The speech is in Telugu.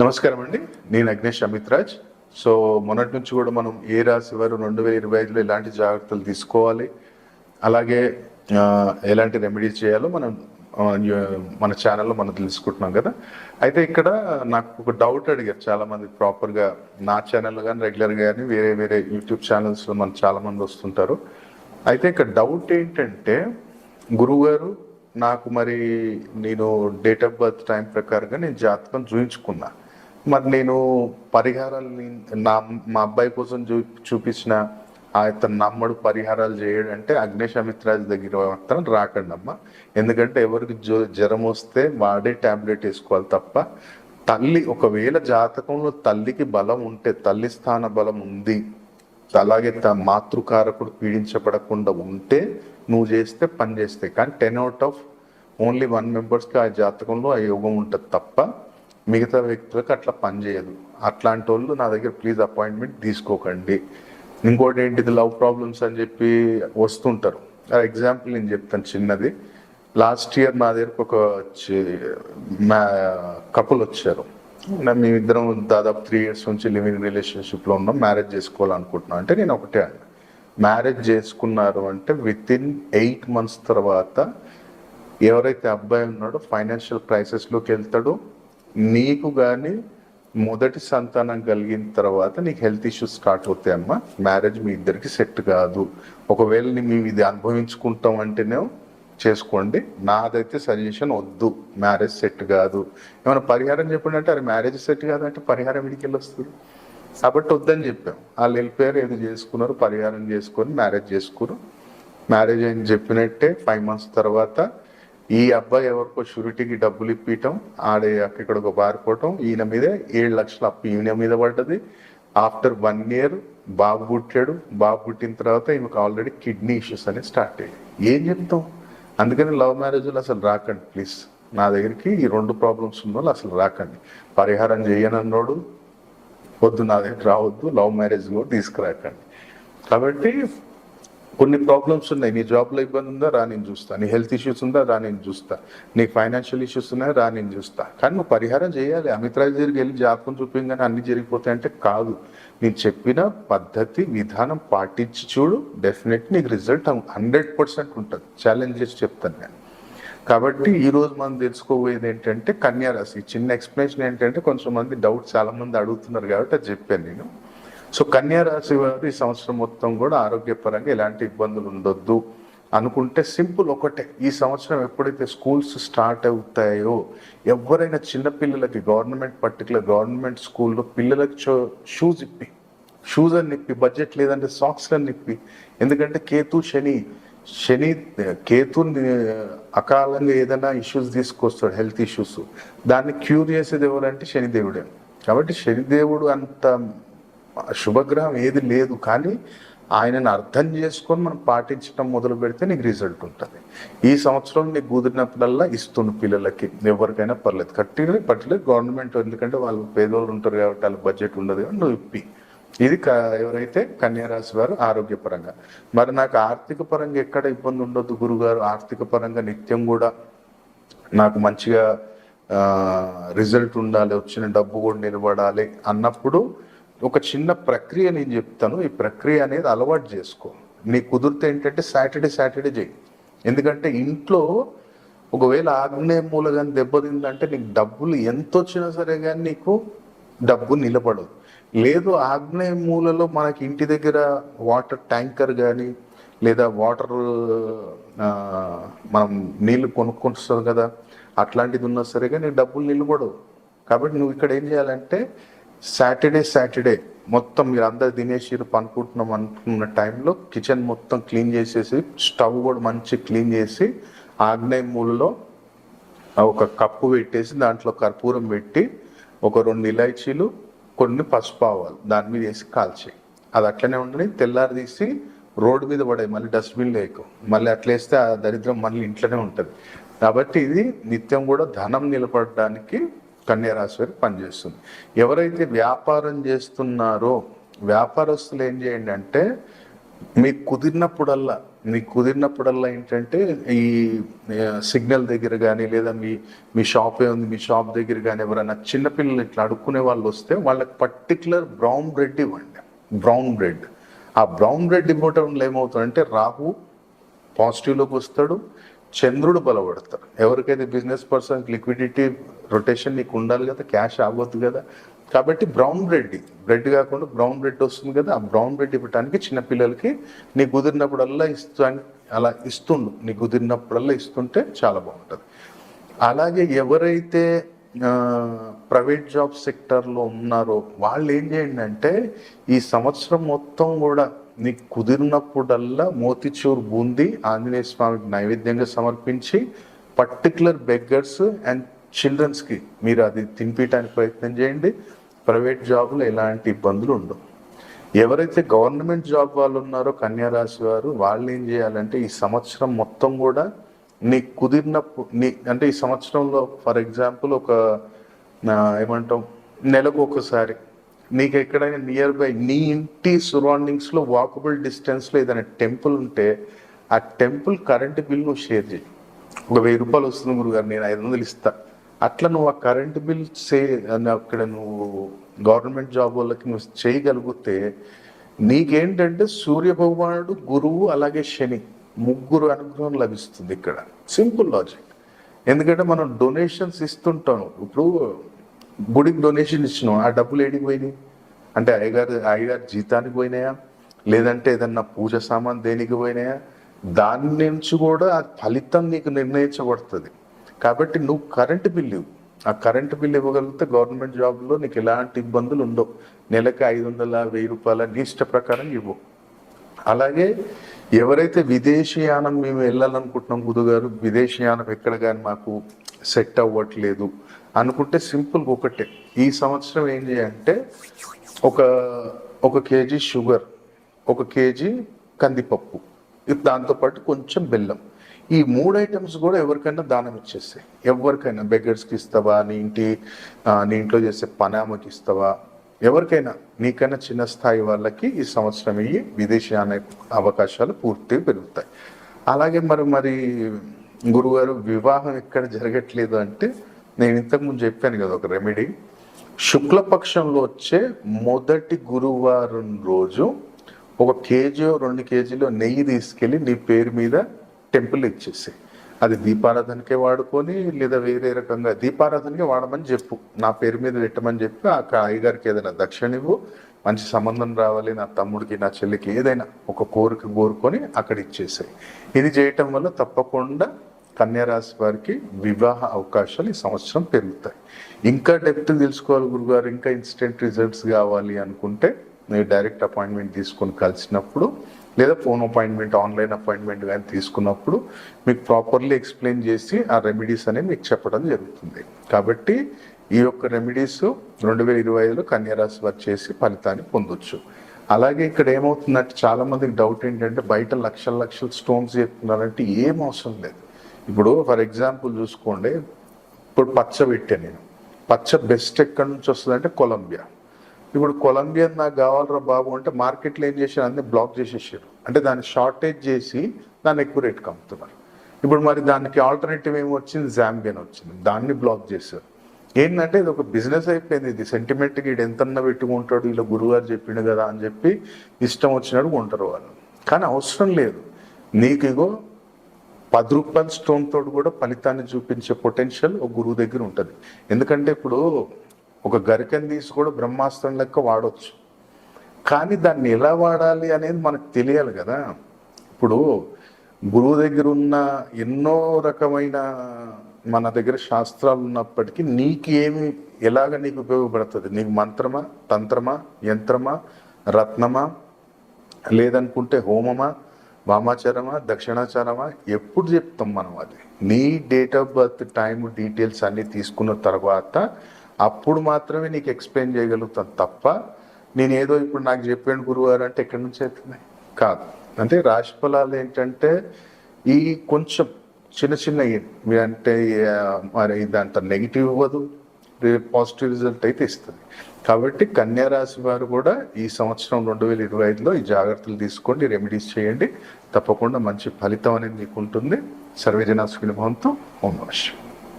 నమస్కారం అండి నేను అగ్నేష్ అమిత్ రాజ్. సో మొన్నటి నుంచి కూడా మనం ఏ రాశి వారు రెండు వేల ఇరవై ఐదులో ఎలాంటి జాగ్రత్తలు తీసుకోవాలి? అలాగే ఎలాంటి రెమెడీస్ చేయాలో మనం మన ఛానల్లో మనం తెలుసుకుంటున్నాం కదా. అయితే ఇక్కడ నాకు ఒక డౌట్ అడిగారు చాలా మంది ప్రాపర్గా. నా ఛానల్ కానీ రెగ్యులర్గా కానీ వేరే వేరే యూట్యూబ్ ఛానల్స్లో మన చాలామంది వస్తుంటారు. అయితే ఇక్కడ డౌట్ ఏంటంటే గురువుగారు నాకు మరి నేను డేట్ ఆఫ్ బర్త్ టైం ప్రకారంగా నేను జాతకం చూయించుకున్నాను మరి నేను పరిహారాలు నా మా అబ్బాయి కోసం చూ చూపించిన ఆ ఇతను నమ్మడు పరిహారాలు చేయడంటే అంటే దగ్గర మాత్రం రాకండి అమ్మ. ఎందుకంటే ఎవరికి జ్వ జ్వరం వస్తే వాడే టాబ్లెట్ వేసుకోవాలి తప్ప తల్లి ఒకవేళ జాతకంలో తల్లికి బలం ఉంటే తల్లి స్థాన బలం ఉంది అలాగే త- మాతృకారకుడు పీడించబడకుండా ఉంటే నువ్వు చేస్తే పని చేస్తే కానీ ten out of only one మెంబర్స్కి ఆ జాతకంలో ఆ యోగం ఉంటుంది తప్ప మిగతా వ్యక్తులకు అట్లా పని చేయదు. అట్లాంటి వాళ్ళు నా దగ్గర ప్లీజ్ అపాయింట్మెంట్ తీసుకోకండి. ఇంకోటి ఏంటిది లవ్ ప్రాబ్లమ్స్ అని చెప్పి వస్తుంటారు. ఎగ్జాంపుల్ నేను చెప్తాను చిన్నది. లాస్ట్ ఇయర్ నా దగ్గరకు ఒక కపుల్ వచ్చారు. మేమిద్దరం దాదాపు త్రీ ఇయర్స్ నుంచి లివింగ్ రిలేషన్షిప్లో ఉన్నాం. మ్యారేజ్ చేసుకోవాలనుకుంటున్నాం. అంటే నేను ఒకటే అన్న. మ్యారేజ్ చేసుకున్నారు అంటే విత్ ఇన్ ఎయిట్ మంత్స్ తర్వాత ఎవరైతే అబ్బాయి ఉన్నాడో ఫైనాన్షియల్ క్రైసిస్లోకి వెళ్తాడో. నీకు కానీ మొదటి సంతానం కలిగిన తర్వాత నీకు హెల్త్ ఇష్యూస్ స్టార్ట్ అమ్మ. మ్యారేజ్ మీ ఇద్దరికి సెట్ కాదు. ఒకవేళ మేము ఇది అనుభవించుకుంటాం అంటేనే చేసుకోండి. నాదైతే సజెషన్ వద్దు. మ్యారేజ్ సెట్ కాదు. ఏమైనా పరిహారం చెప్పండి అంటే అది మ్యారేజ్ సెట్ కాదంటే పరిహారం వీడికి వస్తుంది కాబట్టి వద్దని చెప్పాం. వాళ్ళు వెళ్ళిపోయారు ఏదో చేసుకున్నారు పరిహారం చేసుకొని మ్యారేజ్ చేసుకున్నారు. మ్యారేజ్ అని చెప్పినట్టే ఫైవ్ మంత్స్ తర్వాత ఈ అబ్బాయి ఎవరికో షూరిటీకి డబ్బులు ఇప్పించటం ఆడే అక్కడికి ఒక పారిపోవటం ఈయన మీదే ఏడు లక్షల అప్పు ఈయన మీద పడ్డది. ఆఫ్టర్ వన్ ఇయర్ బాబు పుట్టాడు. బాబు పుట్టిన తర్వాత ఈమెకు ఆల్రెడీ కిడ్నీ ఇష్యూస్ అనేది స్టార్ట్ అయ్యాయి. ఏం చెప్తాం? అందుకని లవ్ మ్యారేజ్లు అసలు రాకండి ప్లీజ్. నా దగ్గరికి ఈ రెండు ప్రాబ్లమ్స్ ఉన్న వాళ్ళు అసలు రాకండి. పరిహారం చేయనన్నోడు వద్దు నా దగ్గర రావద్దు. లవ్ మ్యారేజ్ కూడా తీసుకురాకండి. కాబట్టి కొన్ని ప్రాబ్లమ్స్ ఉన్నాయి. నీ జాబ్లో ఇబ్బంది ఉందా? రా నేను చూస్తా. నీ హెల్త్ ఇష్యూస్ ఉందా? రా నేను చూస్తా. నీకు ఫైనాన్షియల్ ఇష్యూస్ ఉన్నాయా? రా నేను చూస్తా. కానీ నువ్వు పరిహారం చేయాలి. అమిత్రాజ్ దగ్గరికి వెళ్ళి జాతకం చూపించగానే అన్ని జరిగిపోతాయంటే కాదు. నేను చెప్పిన పద్ధతి విధానం పాటించి చూడు. డెఫినెట్ నీకు రిజల్ట్ హండ్రెడ్ పర్సెంట్ ఉంటుంది. ఛాలెంజ్ చేసి చెప్తాను నేను. కాబట్టి ఈరోజు మనం తెలుసుకోబోయేది ఏంటంటే కన్యారాశి చిన్న ఎక్స్ప్లెనేషన్ ఏంటంటే కొంచెం మంది డౌట్ చాలా మంది అడుగుతున్నారు కాబట్టి అది చెప్పాను నేను. సో కన్యా రాశి వారు ఈ సంవత్సరం మొత్తం కూడా ఆరోగ్యపరంగా ఎలాంటి ఇబ్బందులు ఉండొద్దు అనుకుంటే సింపుల్ ఒకటే. ఈ సంవత్సరం ఎప్పుడైతే స్కూల్స్ స్టార్ట్ అవుతాయో ఎవరైనా చిన్నపిల్లలకి గవర్నమెంట్ పర్టికులర్ గవర్నమెంట్ స్కూల్లో పిల్లలకి షూస్ ఇప్పి. షూస్ అని నిప్పి బడ్జెట్ లేదంటే సాక్స్ అని నిప్పి. ఎందుకంటే కేతు శని శని కేతు అకాలంగా ఏదైనా ఇష్యూస్ తీసుకొస్తాడు హెల్త్ ఇష్యూస్. దాన్ని క్యూర్ చేసేది ఎవరంటే శనిదేవుడే. కాబట్టి శనిదేవుడు అంత శుభగ్రహం ఏది లేదు కానీ ఆయనను అర్థం చేసుకొని మనం పాటించడం మొదలు పెడితే నీకు రిజల్ట్ ఉంటుంది. ఈ సంవత్సరం నీకు కుదిరినప్పుడల్లా ఇస్తుంది పిల్లలకి ఎవరికైనా పర్లేదు. కట్టిన పట్టలేదు గవర్నమెంట్ ఎందుకంటే వాళ్ళు పేదోళ్ళు ఉంటారు కాబట్టి వాళ్ళ బడ్జెట్ ఉండదు కాబట్టి నువ్వు ఇప్పి. ఇది క- ఎవరైతే కన్యారాశి వారు ఆరోగ్యపరంగా. మరి నాకు ఆర్థిక పరంగా ఎక్కడ ఇబ్బంది ఉండొద్దు గురుగారు. ఆర్థిక పరంగా నిత్యం కూడా నాకు మంచిగా రిజల్ట్ ఉండాలి వచ్చిన డబ్బు కూడా నిలబడాలి అన్నప్పుడు ఒక చిన్న ప్రక్రియ నేను చెప్తాను. ఈ ప్రక్రియ అనేది అలవాటు చేసుకో. నీకు కుదిరితే ఏంటంటే సాటర్డే సాటర్డే చేయి. ఎందుకంటే ఇంట్లో ఒకవేళ ఆగ్నేయ మూల కానీ దెబ్బతిందంటే నీకు డబ్బులు ఎంత వచ్చినా సరే కానీ నీకు డబ్బు నిలబడదు. లేదు ఆగ్నేయ మూలలో మనకి ఇంటి దగ్గర వాటర్ ట్యాంకర్ కానీ లేదా వాటర్ మనం నీళ్ళు కొనుక్కొస్తాం కదా అట్లాంటిది ఉన్నా సరే కానీ డబ్బులు నిలబడవు. కాబట్టి నువ్వు ఇక్కడ ఏం చేయాలంటే సాటర్డే సాటర్డే మొత్తం మీరు అందరు తినేసి పనుకుంటున్నాం అనుకున్న టైంలో కిచెన్ మొత్తం క్లీన్ చేసేసి స్టవ్ కూడా మంచి క్లీన్ చేసి ఆగ్నేయ మూలలో ఒక కప్పు పెట్టేసి దాంట్లో కర్పూరం పెట్టి ఒక రెండు ఇలాచీలు కొన్ని పసుపు ఆవాలు దాని మీద వేసి కాల్చి అది అట్లనే ఉండని తెల్లారి తీసి రోడ్డు మీద పడాయి మళ్ళీ డస్ట్బిన్ లేకు మళ్ళీ అట్లేస్తే ఆ దరిద్రం మళ్ళీ ఇంట్లోనే ఉంటుంది. కాబట్టి ఇది నిత్యం కూడా ధనం నిలబడడానికి కన్యారాశి వారికి పనిచేస్తుంది. ఎవరైతే వ్యాపారం చేస్తున్నారో వ్యాపారస్తులు ఏం చేయండి అంటే మీకు కుదిరినప్పుడల్లా మీకు కుదిరినప్పుడల్లా ఏంటంటే ఈ సిగ్నల్ దగ్గర కానీ లేదా మీ మీ షాప్ ఉంది మీ షాప్ దగ్గర కానీ ఎవరైనా చిన్నపిల్లలు ఇట్లా అడుక్కునే వాళ్ళు వస్తే వాళ్ళకి పర్టికులర్ బ్రౌన్ బ్రెడ్ ఇవ్వండి. Brown bread. ఆ బ్రౌన్ బ్రెడ్ ఇవ్వటం ఏమవుతుందంటే రాహు పాజిటివ్లోకి వస్తాడు చంద్రుడు బలపడతాడు. ఎవరికైతే బిజినెస్ పర్సన్ లిక్విడిటీ రొటేషన్ నీకు ఉండాలి కదా క్యాష్ అవ్వద్దు కదా. కాబట్టి బ్రౌన్ బ్రెడ్ బ్రెడ్ కాకుండా బ్రౌన్ బ్రెడ్ వస్తుంది కదా. ఆ బ్రౌన్ బ్రెడ్ ఇవ్వటానికి చిన్నపిల్లలకి నీ కుదిరినప్పుడల్లా ఇస్తా అలా ఇస్తుండు. నీ కుదిరినప్పుడల్లా ఇస్తుంటే చాలా బాగుంటుంది. అలాగే ఎవరైతే ప్రైవేట్ జాబ్ సెక్టర్లో ఉన్నారో వాళ్ళు ఏం చేయండి అంటే ఈ సంవత్సరం మొత్తం కూడా నీకు కుదిరినప్పుడల్లా మోతిచూర్ బూంది ఆంజనేయ స్వామికి నైవేద్యంగా సమర్పించి పర్టికులర్ బెగ్గర్స్ అండ్ చిల్డ్రన్స్కి మీరు అది తినిపించడానికి ప్రయత్నం చేయండి. ప్రైవేట్ జాబ్లో ఎలాంటి ఇబ్బందులు ఉండవు. ఎవరైతే గవర్నమెంట్ జాబ్ వాళ్ళు ఉన్నారో కన్యా రాశి వారు వాళ్ళు ఏం చేయాలంటే ఈ సంవత్సరం మొత్తం కూడా నీకు కుదిరినప్పుడు నీ అంటే ఈ సంవత్సరంలో ఫర్ ఎగ్జాంపుల్ ఒక ఏమంటాం నెలకు ఒకసారి నీకు ఎక్కడైనా నియర్ బై నీ ఇంటి సరౌండింగ్స్లో వాకబుల్ డిస్టెన్స్లో ఏదైనా టెంపుల్ ఉంటే ఆ టెంపుల్ కరెంటు బిల్ నువ్వు షేర్ చేయి. ఒక వెయ్యి రూపాయలు వస్తుంది గురుగారు నేను ఐదు వందలు ఇస్తా. అట్లా నువ్వు ఆ కరెంటు బిల్ సే అక్కడ నువ్వు గవర్నమెంట్ జాబ్ వాళ్ళకి నువ్వు చేయగలిగితే నీకేంటంటే సూర్య భగవానుడు గురువు అలాగే శని ముగ్గురు అనుగ్రహం లభిస్తుంది ఇక్కడ. సింపుల్ లాజిక్ ఎందుకంటే మనం డొనేషన్స్ ఇస్తుంటాం ఇప్పుడు గుడికి డొనేషన్ ఇచ్చినాం ఆ డబ్బులు ఏడికి పోయినాయి? అంటే అయ్యగారు అయ్యగారు జీతానికి పోయినాయా? లేదంటే ఏదన్నా పూజ సామాన్ దేనికి పోయినాయా? దాని నుంచి కూడా ఆ ఫలితం నీకు నిర్ణయించబడుతుంది. కాబట్టి నువ్వు కరెంటు బిల్లు ఆ కరెంటు బిల్లు ఇవ్వగలిగితే గవర్నమెంట్ జాబ్లో నీకు ఎలాంటి ఇబ్బందులు ఉండవు. నెలకి ఐదు వందల వెయ్యి రూపాయల నీ ఇష్ట ప్రకారం ఇవ్వు. అలాగే ఎవరైతే విదేశీయానం మేము వెళ్ళాలనుకుంటున్నాం గురుగారు విదేశీయానం ఎక్కడ కానీ మాకు సెట్ అవ్వట్లేదు అనుకుంటే సింపుల్ ఒకటే. ఈ సంవత్సరం ఏం చేయాలంటే ఒక ఒక కేజీ షుగర్ ఒక కేజీ కందిపప్పు దాంతోపాటు కొంచెం బెల్లం. ఈ మూడు ఐటమ్స్ కూడా ఎవరికైనా దానం ఇచ్చేస్తాయి ఎవరికైనా బెగర్స్కి ఇస్తావా? నీ ఇంటి నీ ఇంట్లో చేసే పనామకి ఇస్తావా? ఎవరికైనా నీకైనా చిన్న స్థాయి వాళ్ళకి ఈ సంవత్సరం ఇవి విదేశీ అనే అవకాశాలు పూర్తిగా పెరుగుతాయి. అలాగే మరి మరి గురుగారు వివాహం ఎక్కడ జరగట్లేదు అంటే నేను ఇంతకుముందు చెప్పాను కదా ఒక రెమెడీ శుక్లపక్షంలో వచ్చే మొదటి గురువారం రోజు ఒక కేజీ రెండు కేజీలో నెయ్యి తీసుకెళ్ళి నీ పేరు మీద టెంపుల్ ఇచ్చేసి అది దీపారాధనకే వాడుకొని లేదా వేరే రకంగా దీపారాధనకే వాడమని చెప్పు. నా పేరు మీద పెట్టమని చెప్పి. ఆ అయ్యగారికి ఏదైనా దక్షిణ ఇవ్వు. మంచి సంబంధం రావాలి నా తమ్ముడికి నా చెల్లికి ఏదైనా ఒక కోరిక కోరుకొని అక్కడ ఇచ్చేసాయి. ఇది చేయటం వల్ల తప్పకుండా కన్యారాశి వారికి వివాహ అవకాశాలు ఈ సంవత్సరం పెరుగుతాయి. ఇంకా డెప్త్ తెలుసుకోవాలి గురుగారు. ఇంకా ఇన్స్టెంట్ రిజల్ట్స్ కావాలి అనుకుంటే మీరు డైరెక్ట్ అపాయింట్మెంట్ తీసుకొని కలిసినప్పుడు లేదా ఫోన్ అపాయింట్మెంట్ ఆన్లైన్ అపాయింట్మెంట్ కానీ తీసుకున్నప్పుడు మీకు ప్రాపర్లీ ఎక్స్ప్లెయిన్ చేసి ఆ రెమెడీస్ అనేవి మీకు చెప్పడం జరుగుతుంది. కాబట్టి ఈ యొక్క రెమెడీస్ రెండు వేల ఇరవై ఐదులో కన్యారాశి వారు చేసి ఫలితాన్ని పొందొచ్చు. అలాగే ఇక్కడ ఏమవుతుందంటే చాలా మందికి డౌట్ ఏంటంటే బయట లక్షల లక్షల స్టోన్స్ చెప్తున్నారంటే ఏం అవసరం లేదు. ఇప్పుడు ఫర్ ఎగ్జాంపుల్ చూసుకోండి ఇప్పుడు పచ్చ పెట్టాను నేను. పచ్చ బెస్ట్ ఎక్కడి నుంచి వస్తుందంటే కొలంబియా. ఇప్పుడు కొలంబియన్ నాకు కావాలరా బాబు అంటే మార్కెట్లో ఏం చేశారు? అన్ని బ్లాక్ చేసేసారు. అంటే దాన్ని షార్టేజ్ చేసి దాన్ని ఎక్కువ రేట్కి అమ్ముతున్నారు. ఇప్పుడు మరి దానికి ఆల్టర్నేటివ్ ఏమి వచ్చింది? జాంబియన్ వచ్చింది. దాన్ని బ్లాక్ చేశారు. ఏంటంటే ఇది ఒక బిజినెస్ అయిపోయింది. ఇది సెంటిమెంట్కి ఇది ఎంతన్నా పెట్టుకుంటాడు. ఇలా గురుగారు చెప్పిండు కదా అని చెప్పి ఇష్టం వచ్చినట్టు కొంటారు వాళ్ళు. కానీ అవసరం లేదు. నీకు ఇగో పది రూపాయల స్టోన్ తోడు కూడా ఫలితాన్ని చూపించే పొటెన్షియల్ ఒక గురువు దగ్గర ఉంటుంది. ఎందుకంటే ఇప్పుడు ఒక గరికని తీసి కూడా బ్రహ్మాస్త్రం లెక్క వాడవచ్చు కానీ దాన్ని ఎలా వాడాలి అనేది మనకు తెలియాలి కదా. ఇప్పుడు గురువు దగ్గర ఉన్న ఎన్నో రకమైన మన దగ్గర శాస్త్రాలు ఉన్నప్పటికీ నీకు ఏమి ఎలాగ నీకు ఉపయోగపడుతుంది? నీకు మంత్రమా తంత్రమా యంత్రమా రత్నమా లేదనుకుంటే హోమమా వామాచారమా దక్షిణాచారమా? ఎప్పుడు చెప్తాం మనం అది. నీ date of birth time details అన్నీ తీసుకున్న తర్వాత అప్పుడు మాత్రమే నీకు ఎక్స్ప్లెయిన్ చేయగలుగుతాను తప్ప నేను ఏదో ఇప్పుడు నాకు చెప్పాను గురువారు అంటే ఎక్కడి నుంచి అవుతుంది కాదు. అంటే రాశి ఫలాలు ఏంటంటే ఈ కొంచెం చిన్న చిన్న అంటే మరి దాంట్లో నెగిటివ్ ఇవ్వదు పాజిటివ్ రిజల్ట్ అయితే ఇస్తుంది. కాబట్టి కన్యా రాశి వారు కూడా ఈ సంవత్సరం రెండు వేల ఇరవై ఐదులో ఈ జాగ్రత్తలు తీసుకోండి రెమెడీస్ చేయండి. తప్పకుండా మంచి ఫలితం అనేది మీకు ఉంటుంది. సర్వేజన సుఖినభవంతో ఓం నమస్కారం